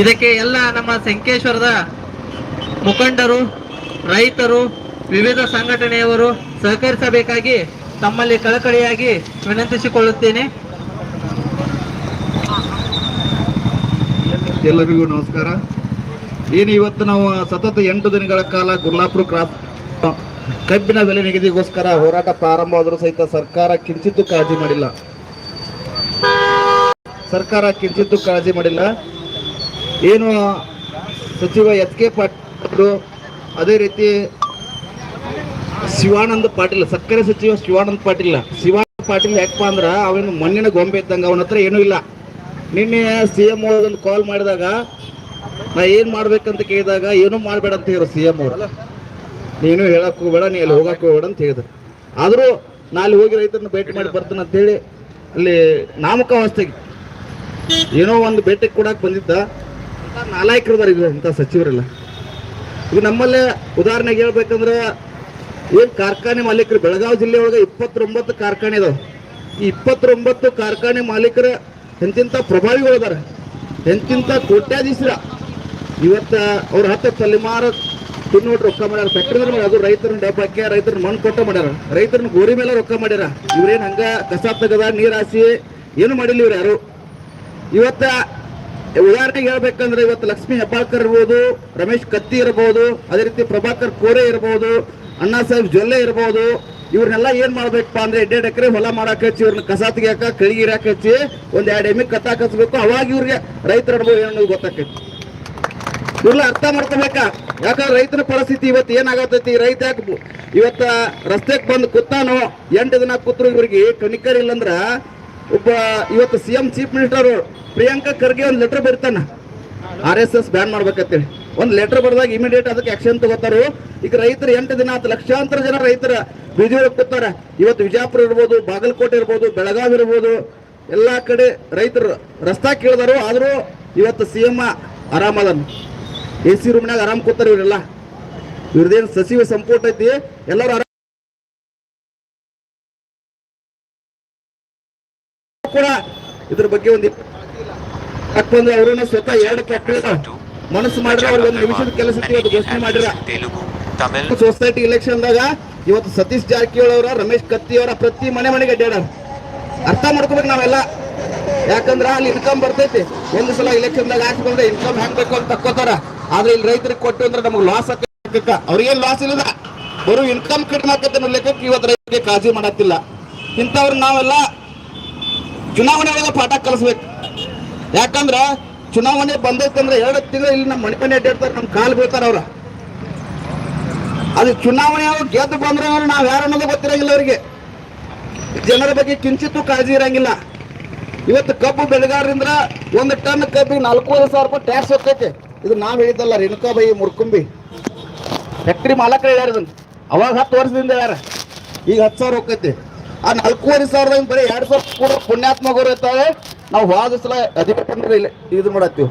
ಇದಕ್ಕೆ ಎಲ್ಲ ನಮ್ಮ ಸಂಕೇಶ್ವರದ ಮುಖಂಡರು, ರೈತರು, ವಿವಿಧ ಸಂಘಟನೆಯವರು ಸಹಕರಿಸಬೇಕಾಗಿ ತಮ್ಮಲ್ಲಿ ಕಳಕಳಿಯಾಗಿ ವಿನಂತಿಸಿಕೊಳ್ಳುತ್ತೇನೆ. ಎಲ್ಲರಿಗೂ ನಮಸ್ಕಾರ. ಏನು ಇವತ್ತು ನಾವು ಸತತ ಎಂಟು ದಿನಗಳ ಕಾಲ ಗುರ್ಲಾಪುರ ಕ್ರಾಪ್ ಕಬ್ಬಿನ ಬೆಲೆ ನಿಗದಿಗೋಸ್ಕರ ಹೋರಾಟ ಪ್ರಾರಂಭವಾದರೂ ಸಹಿತ ಸರ್ಕಾರ ಕಿಂಚಿತ್ತು ಕಾಳಜಿ ಮಾಡಿಲ್ಲ. ಸರ್ಕಾರ ಕಿಂಚಿತ್ತು ಕಾಳಜಿ ಮಾಡಿಲ್ಲ. ಏನು ಸಚಿವ ಎಚ್ ಕೆ ಪಾಟೀಲ್ ಅದೇ ರೀತಿ ಶಿವಾನಂದ ಪಾಟೀಲ್, ಸಕ್ಕರೆ ಸಚಿವ ಶಿವಾನಂದ ಪಾಟೀಲ್ ಶಿವಾನಂದ ಪಾಟೀಲ್ ಯಾಕಪ್ಪ ಅಂದ್ರೆ ಅವನು ಮಣ್ಣಿನ ಗೊಂಬೆ ಇದ್ದಂಗೆ, ಅವನ ಹತ್ರ ಏನೂ ಇಲ್ಲ. ನಿನ್ನೆ ಸಿ ಎಂ ಒಂದು ಕಾಲ್ ಮಾಡಿದಾಗ ನಾ ಏನು ಮಾಡ್ಬೇಕಂತ ಕೇಳಿದಾಗ, ಏನೂ ಮಾಡಬೇಡ ಅಂತ ಹೇಳಿದ್ರು ಸಿ ಎಂ ಅವರು. ನೀನು ಹೇಳಕ್ ಹೋಗ್ಬೇಡ ನೀ ಅಲ್ಲಿ ಹೋಗಕ್ಕೆ ಹೋಗ್ಬೇಡ ಅಂತ ಹೇಳಿದ್ರು. ಆದರೂ ನಾ ಅಲ್ಲಿ ಹೋಗಿ ರೈತರನ್ನ ಭೇಟಿ ಮಾಡಿ ಬರ್ತೇನೆ ಅಂತೇಳಿ ಅಲ್ಲಿ ನಾಮಕಾವಸ್ಥೆಗೆ ಏನೋ ಒಂದು ಭೇಟಿ ಕೊಡಕ್ಕೆ ಬಂದಿದ್ದ. ನಾಲಾಯಕರದಾರ ಇದು ಇಂಥ ಸಚಿವರೆಲ್ಲ. ಈಗ ನಮ್ಮಲ್ಲೇ ಉದಾಹರಣೆಗೆ ಹೇಳ್ಬೇಕಂದ್ರೆ ಏನು ಕಾರ್ಖಾನೆ ಮಾಲೀಕರು, ಬೆಳಗಾವಿ ಜಿಲ್ಲೆ ಒಳಗೆ ಇಪ್ಪತ್ತೊಂಬತ್ತು ಕಾರ್ಖಾನೆ ಇದಾವೆ. ಈ ಇಪ್ಪತ್ತೊಂಬತ್ತು ಕಾರ್ಖಾನೆ ಮಾಲೀಕರ ಎಂತಿಂಥ ಪ್ರಭಾವಿಗಳು ಅದಾರ. ಎಂತಿಂಥ ಕೋಟ್ಯಾಧೀಶರ ಇವತ್ತ ಅವ್ರ ಹತ್ತು ತಲೆಮಾರ ತಿನ್ನೋಟ್ ರೊಕ್ಕ ಮಾಡ್ಯಾರ. ಫ್ಯಾಕ್ಟ್ರಿ ಅದು ರೈತರನ್ನ ಡಬ್ಬ ರೈತರನ್ನ ಮಣ್ಣು ಕೊಟ್ಟ ಮಾಡ್ಯಾರ. ರೈತರನ್ನ ಗೋರಿ ಮೇಲೆ ರೊಕ್ಕ ಮಾಡ್ಯಾರ. ಇವ್ರೇನು ಹಂಗ ಕಸ ತೆಗದ ನೀರ್ ಹಾಸಿ ಏನು ಮಾಡಿಲ್ಲ ಇವ್ರು ಯಾರು. ಇವತ್ತ ಉದಾಹರಣೆಗೆ ಹೇಳ್ಬೇಕಂದ್ರೆ ಇವತ್ತು ಲಕ್ಷ್ಮೀ ಹೆಬ್ಬಾಳ್ಕರ್ ಇರ್ಬೋದು, ರಮೇಶ್ ಕತ್ತಿ ಇರ್ಬೋದು, ಅದೇ ರೀತಿ ಪ್ರಭಾಕರ್ ಕೋರೆ ಇರ್ಬೋದು, ಅಣ್ಣಾ ಸಾಹೇಬ್ ಜೊಲ್ಲೆ ಇರ್ಬೋದು, ಇವ್ರನ್ನೆಲ್ಲ ಏನ್ ಮಾಡ್ಬೇಕಪ್ಪ ಅಂದ್ರೆ ಎರಡೆರಡು ಎಕರೆ ಹೊಲ ಮಾಡಕ್ ಹಚ್ಚಿ, ಇವ್ರನ್ನ ಕಸ ತೆಗಿಯಾಕ ಕಳಿಗಿರಾಕ ಹಚ್ಚಿ ಒಂದ್ ಎರಡು ಎಮ್ಮೆ ಕತ್ತಾಕ್ ಹಚ್ಬೇಕು ಅವಾಗ ಇವ್ರಿಗೆ ರೈತರ ಅನುಭವ ಏನೋ ಗೊತ್ತಾಕೈತಿ ಇವ್ರಲ್ಲ ಅರ್ಥ ಮಾಡ್ಕೋಬೇಕಾ? ಯಾಕಂದ್ರೆ ರೈತನ ಪರಿಸ್ಥಿತಿ ಇವತ್ತು ಏನಾಗತೈತಿ ರೈತ ಇವತ್ತ ರಸ್ತೆಗೆ ಬಂದು ಕೂತಾನೋ ಎಂಟು ದಿನ ಕೂತ್ರು ಇವ್ರಿಗೆ ಕಣಿಕರ್ ಇಲ್ಲಂದ್ರ ಒಬ್ಬ ಇವತ್ತು C M chief minister Priyanka Kharge ಒಂದು ಲೆಟರ್ ಬರ್ತಾನ. ಆರ್ ಎಸ್ ಎಸ್ ಬ್ಯಾನ್ ಮಾಡ್ಬೇಕಂತೇಳಿ. ಒಂದು ಲೆಟರ್ ಬರೆದಾಗ ಇಮಿಡಿಯೇಟ್ ಅದಕ್ಕೆ ಆಕ್ಷನ್ ತಗೋತಾರು. ಈಗ ರೈತರು ಎಂಟು ದಿನ ಆತ, ಲಕ್ಷಾಂತರ ಜನ ರೈತರ ಬೀದಿ ಕೂತಾರ. ಇವತ್ತು ವಿಜಯಪುರ ಇರ್ಬೋದು, ಬಾಗಲಕೋಟೆ ಇರ್ಬೋದು, ಬೆಳಗಾವಿ ಇರ್ಬೋದು, ಎಲ್ಲಾ ಕಡೆ ರೈತರು ರಸ್ತಾ ಕೇಳಿದಾರು. ಆದರೂ ಇವತ್ತು ಸಿ ಎಂ ಆರಾಮದನ್ ಎ ಸಿ ರೂಮ್ನಾಗ ಆರಾಮ್ ಕೂತಾರ ಇವರೆಲ್ಲ. ಇವ್ರದೇನು ಸಚಿವ ಸಂಪುಟ ಐತಿ, ಎಲ್ಲರೂ ಕೂಡ ಇದ್ರ ಬಗ್ಗೆ ಒಂದು ಯಾಕಂದ್ರೆ ಅವ್ರನ್ನ ಸ್ವತಃ ಎರಡು ಫ್ಯಾಕ್ಟ್ರಿ ಮನಸ್ಸು ಮಾಡಿದ್ರೆ ಅವ್ರಿಗೆ ಒಂದು ನಿಮಿಷದ ಕೆಲಸಕ್ಕೆ ಇವತ್ತು ಘೋಷಣೆ ಮಾಡಿರ. ಸೊಸೈಟಿ ಇಲೆಕ್ಷನ್ ದಾಗ ಇವತ್ತು ಸತೀಶ್ ಜಾರಕಿಹೊಳಿ ಅವರ ರಮೇಶ್ ಕತ್ತಿ ಅವರ ಪ್ರತಿ ಮನೆ ಮನೆಗೆ ಅಡ್ಡಾಡ್ಯಾರ. ಅರ್ಥ ಮಾಡ್ಕೋಬೇಕು ನಾವೆಲ್ಲ. ಯಾಕಂದ್ರ ಅಲ್ಲಿ ಇನ್ಕಮ್ ಬರ್ತೈತಿ. ಒಂದು ಸಲ ಇಲೆಕ್ಷನ್ ದಾಗ ಬಂದ್ರೆ ಇನ್ಕಮ್ ಹಾಕ್ಬೇಕು ಅಂತ ತಕ್ಕೋತಾರ. ಆದ್ರೆ ಇಲ್ಲಿ ರೈತರಿಗೆ ಕೊಟ್ಟು ಅಂದ್ರೆ ನಮ್ಗೆ ಲಾಸ್ ಆಗ್ತಾ ಅವ್ರಿಗೇನ್ ಲಾಸ್ ಇಲ್ಲ ಬರೋ ಇನ್ಕಮ್ ಕಡಿಮೆ ಆಕತ್ತೆ ಅನ್ನೋ ಲೆಕ್ಕಕ್ಕೆ ಇವತ್ತು ರೈತರಿಗೆ ಕಾಳಜಿ ಮಾಡತ್ತಿಲ್ಲ. ಇಂಥವ್ರು ನಾವೆಲ್ಲ ಚುನಾವಣೆ ಒಳಗೆ ಪಾಠ ಕಲಿಸ್ಬೇಕು. ಯಾಕಂದ್ರ ಚುನಾವಣೆ ಬಂದೈತಂದ್ರೆ ಎರಡು ತಿಂಗಳು ಇಲ್ಲಿ ನಮ್ಮ ಮಣಿಪನೆ ಅಡ್ಡಾಡ್ತಾರೆ ನಮ್ಮ ಕಾಲು ಬೀಳ್ತಾರೆ ಅವ್ರ. ಅದು ಚುನಾವಣೆ ಗೆದ್ದು ಬಂದ್ರೆ ನಾವು ಯಾರು ಅನ್ನೋದು ಗೊತ್ತಿರಂಗಿಲ್ಲ ಅವರಿಗೆ. ಜನರ ಬಗ್ಗೆ ಕಿಂಚಿತ್ತೂ ಕಾಳಜಿ ಇರಂಗಿಲ್ಲ. ಇವತ್ತು ಕಬ್ಬು ಬೆಳೆಗಾರರಿಂದ ಒಂದು ಟನ್ ಕಬ್ಬಿಗೆ ನಾಲ್ಕೂವರೆ ಸಾವಿರ ರೂಪಾಯಿ ಟ್ಯಾಕ್ಸ್ ಹೋಗ್ತೈತೆ. ಇದು ನಾವು ಹೇಳಿದ್ದಲ್ಲ ರೇಣುಕಾ ಬೈ ಮುರ್ಕುಂಬಿ. ಫ್ಯಾಕ್ಟ್ರಿ ಮಾಲಕ ಹೇಳ್ಯಾರ ಅವಾಗ ಹತ್ತು ವರ್ಷದಿಂದ ಯಾರ ಈಗ ಹತ್ತು ಸಾವಿರ ಹೋಗ್ತೈತಿ. ಆ ನಾಲ್ಕೂವರೆ ಸಾವಿರದ ಬರೀ ಎರಡು ಸಾವಿರ ಕೂಡ ಪುಣ್ಯಾತ್ಮಕರು ಇರ್ತಾವೆ. ನಾವು ಹೋದ ಸಲ ಅಧಿವೇಶನ ಇದು ಮಾಡತ್ತೀವಿ